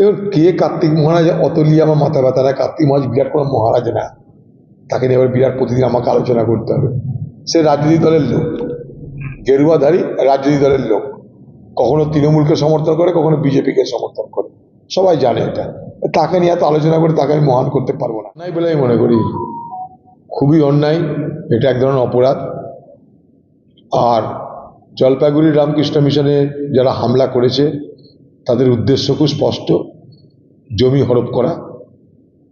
দেখুন কে কার্তিক মহারাজ, অত নিয়ে আমার মাথা ব্যথা না কার্তিক মহারাজ বিরাট কোনো মহারাজ না। তাকে নিয়ে এবার বিরাট প্রতিদিন আমাকে আলোচনা করতে হবে। সে রাজনীতি দলের লোক। গেরুয়াধারী রাজনীতি দলের লোক। কখনো তৃণমূলকে সমর্থন করে, কখনো বিজেপিকে সমর্থন করে। সবাই জানে এটা। তাকে নিয়ে এত আলোচনা করে, তাকে আমি মহান করতে পারব না। নাই বলে আমি মনে করি, খুবই অন্যায়। এটা এক ধরনের অপরাধ। আর জলপাইগুড়ি রামকৃষ্ণ মিশনে যারা হামলা করেছে তাদের উদ্দেশ্য খুব স্পষ্ট, জমি হরপ করা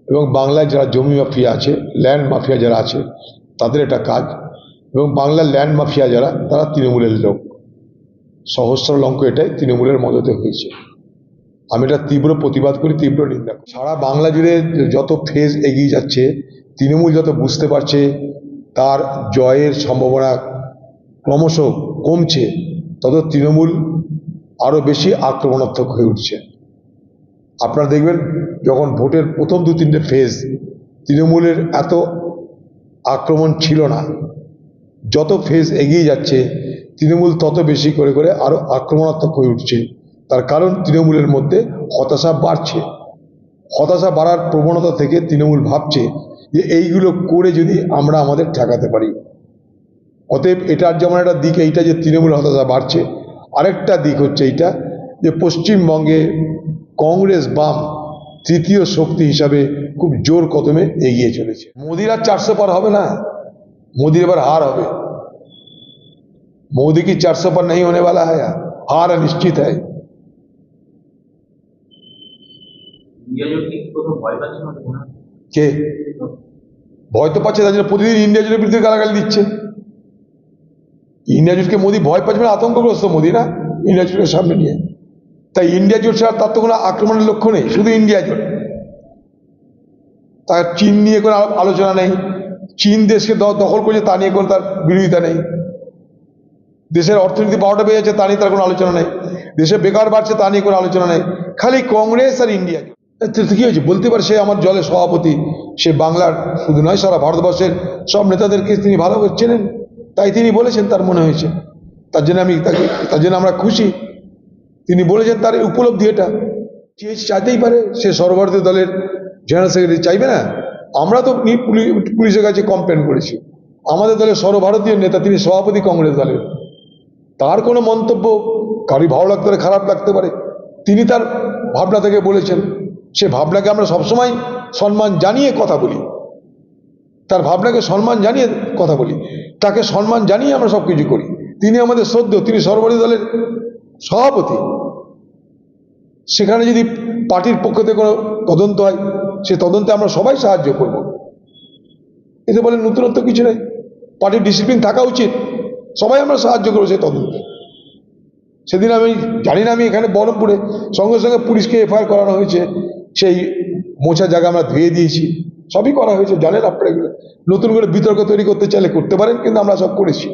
এবং বাংলায় যারা জমি মাফিয়া আছে ল্যান্ড মাফিয়া যারা আছে, তাদের এটা কাজ এবং বাংলার ল্যান্ড মাফিয়া যারা, তারা তৃণমূলের লোক। সহস্র অঙ্ক এটাই তৃণমূলের মদতে হয়েছে। আমি এটা তীব্র প্রতিবাদ করি, তীব্র নিন্দা করি। সারা বাংলা জুড়ে যত ফেজ এগিয়ে যাচ্ছে, তৃণমূল যত বুঝতে পারছে, তার জয়ের সম্ভাবনা ক্রমশ কমছে, তত তৃণমূল আরও বেশি আক্রমণাত্মক হয়ে উঠছে। আপনারা দেখবেন যখন ভোটের প্রথম দু তিনটে ফেজ তৃণমূলের এত আক্রমণ ছিল না। যত ফেজ এগিয়ে যাচ্ছে, তৃণমূল তত বেশি করে করে আরও আক্রমণাত্মক হয়ে উঠছে। তার কারণ তৃণমূলের মধ্যে হতাশা বাড়ছে। হতাশা বাড়ার প্রবণতা থেকে তৃণমূল ভাবছে যে এইগুলো করে যদি আমরা আমাদের ঠেকাতে পারি। অতএব এটার যেমন একটা দিক, এইটা যে তৃণমূল হতাশা বাড়ছে আরেকটা দিক হচ্ছে এইটা যে পশ্চিমবঙ্গে কংগ্রেস বাম তৃতীয় শক্তি হিসাবে খুব জোর কদমে এগিয়ে চলেছে মোদির আর চারশো পার হবে না मोदी एबार हार হবে मोदी की 400 पर नहीं होने वाला है हार निश्चित है ইন্ডিয়া জোট কি কোথাও ভয় পাচ্ছে না মনে হয়? কে ভয় তো পাচ্ছে তার জন্য প্রতিদিন ইন্ডিয়া জোটের বিরুদ্ধে গালাগালি দিচ্ছে ইন্ডিয়া মোদি ভয় পাচ্ছে মানে আতঙ্কগ্রস্ত মোদী না ইন্ডিয়া জোটের সামনে নিয়ে। তাই ইন্ডিয়া জোট ছাড়া তার তো কোনো আক্রমণের লক্ষ্য নেই, শুধু ইন্ডিয়া জোট। তার চীন নিয়ে কোনো আলো- আলোচনা নেই, চীন দেশকে দখল করেছে তা নিয়ে কোনো তার বিরোধিতা নেই। দেশের অর্থনীতি বারোটা বেড়ে যাচ্ছে তা নিয়ে তার কোনো আলোচনা নেই। দেশে বেকার বাড়ছে তা নিয়ে কোনো আলোচনা নেই। খালি কংগ্রেস আর ইন্ডিয়া কি হয়েছে? বলতে পারে সে আমার জলের সভাপতি, সে বাংলার শুধু নয়, সারা ভারতবর্ষের সব নেতাদেরকে তিনি ভালো চেনেন। তাই তিনি বলেছেন তার মনে হয়েছে। তার জন্য আমি তাকে, তার জন্য আমরা খুশি। তিনি বলেছেন তার উপলব্ধি এটা। চেয়ে চাইতেই পারে সে সর্বভারতীয় দলের জেনারেল সেক্রেটারি চাইবে না। আমরা তো পুলিশের কাছে কমপ্লেন করেছি। আমাদের দলের সর্বভারতীয় নেতা তিনি সভাপতি কংগ্রেস দলের। তার কোনো মন্তব্য কারোই ভালো লাগতে পারে, খারাপ লাগতে পারে। তিনি তার ভাবনা থেকে বলেছেন, সে ভাবনাকে আমরা সবসময় সম্মান জানিয়ে কথা বলি। তার ভাবনাকে সম্মান জানিয়ে কথা বলি। তাকে সম্মান জানিয়ে আমরা সব কিছু করি। তিনি আমাদের সদ্য তিনি সর্বভারতীয় দলের সভাপতি। সেখানে যদি পার্টির পক্ষ থেকে কোনো তদন্ত হয়, সে তদন্তে আমরা সবাই সাহায্য করব। এতে বলে নতুনত্ব কিছু নেই। পার্টির ডিসিপ্লিন থাকা উচিত। সবাই আমরা সাহায্য করব সেই তদন্তে। সেদিন আমি জানি না আমি এখানে বহরমপুরে সঙ্গে সঙ্গে পুলিশকে এফআইআর করানো হয়েছে। সেই মোছা জায়গা আমরা ধুয়ে দিয়েছি। সবই করা হয়েছে, জানেন আপনারা এগুলো। নতুন করে বিতর্ক তৈরি করতে চাইলে করতে পারেন, কিন্তু আমরা সব করেছি।